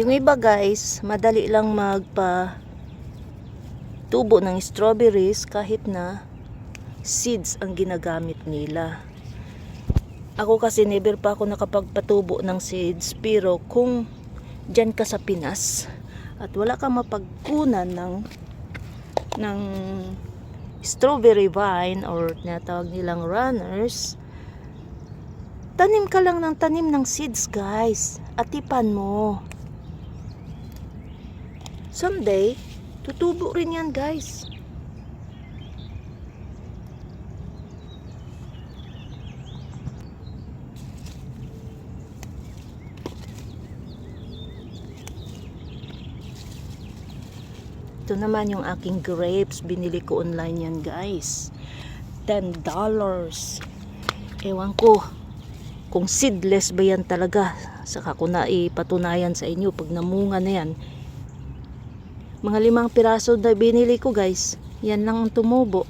Yung iba guys, madali lang magpa tubo ng strawberries kahit na seeds ang ginagamit nila. Ako kasi never pa ako nakapagpatubo ng seeds pero kung dyan ka sa Pinas at wala kang mapagkunan ng ng strawberry vine or tinatawag nilang runners tanim ka lang ng tanim ng seeds guys atipan mo someday tutubo rin yan guys Ito naman yung aking grapes. Binili ko online yan guys. $10. Ewan ko kung seedless ba yan talaga. Saka ko na ipatunayan sa inyo pag namunga na yan. Mga limang piraso na binili ko guys. Yan lang ang tumubo.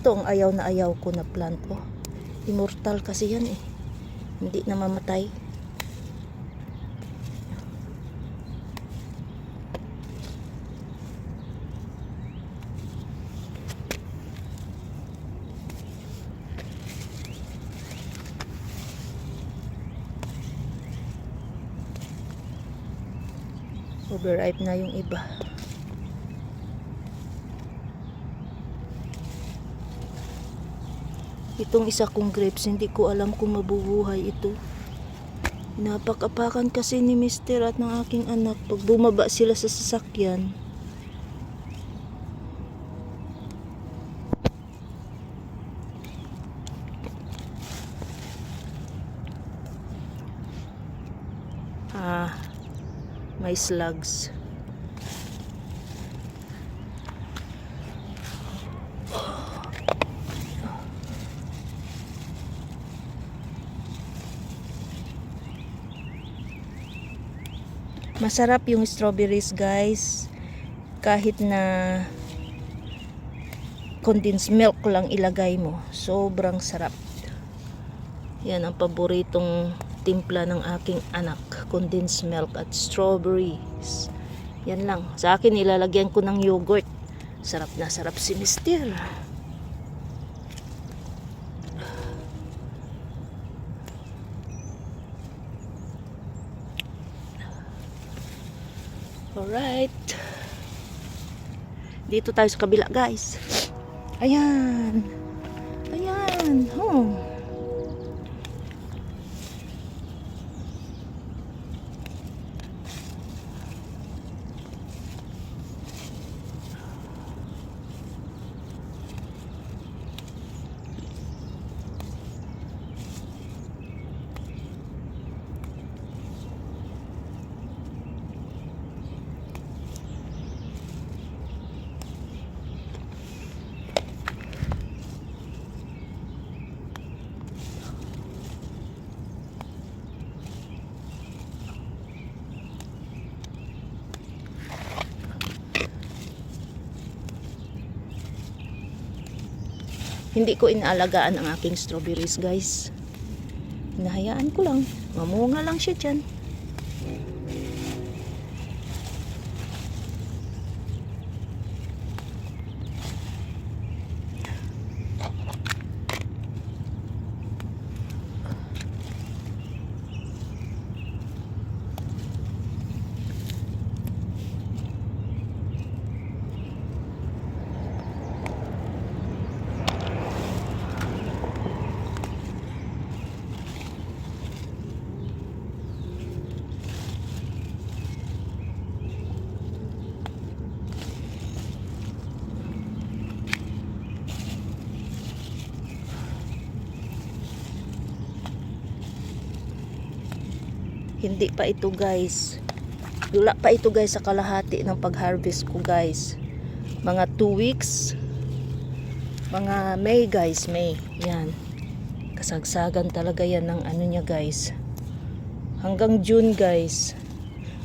Ito ang ayaw na ayaw ko na plant ko. Immortal kasi yan eh. Hindi na mamatay. Overripe na yung iba. Itong isa kong grapes, hindi ko alam kung mabubuhay ito. Napak-apakan kasi ni mister at ng aking anak pag bumaba sila sa sasakyan. Ah, may slugs. Masarap yung strawberries guys. Kahit na condensed milk lang ilagay mo. Sobrang sarap. Yan ang paboritong timpla ng aking anak. Condensed milk at strawberries. Yan lang. Sa akin ilalagyan ko ng yogurt. Sarap na sarap si Mister. Alright. Dito tayo sa kabila, guys. Ayan. Ayan. Oh. Hindi ko inaalagaan ang aking strawberries, guys. Hinahayaan ko lang. Mamunga lang siya dyan. Hindi pa ito guys. Wala pa ito guys sa kalahati ng pag-harvest ko guys. Mga 2 weeks. Mga May guys, May. Yan. Kasagsagan talaga yan ng ano niya guys. Hanggang June guys.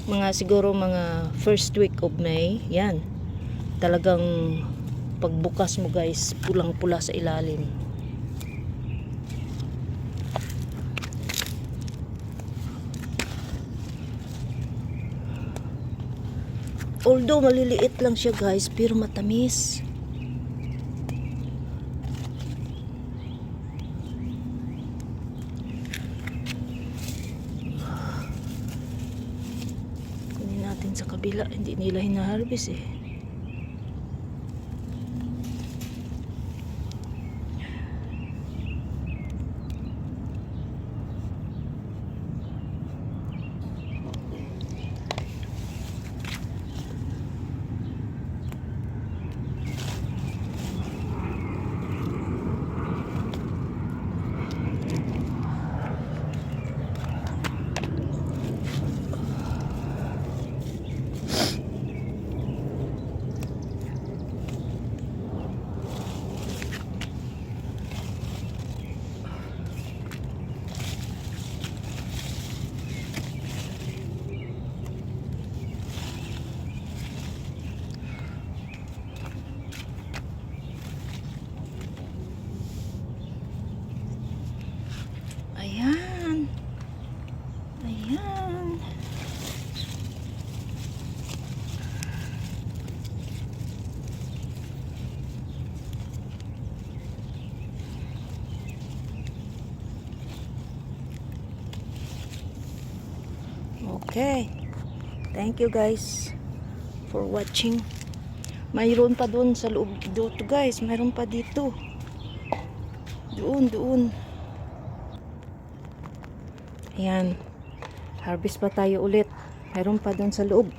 Mga siguro mga first week of May. Yan. Talagang pagbukas mo guys, pulang-pula sa ilalim. Although maliliit lang siya guys, pero matamis. Kunin natin sa kabila, hindi nila hinaharvest eh. Ayan. Ayan. Okay. Thank you guys for watching. Mayroon pa doon sa loob dito guys. Mayroon pa dito. Doon, doon. Ayan. Harvest pa tayo ulit. Mayroon pa doon sa loob.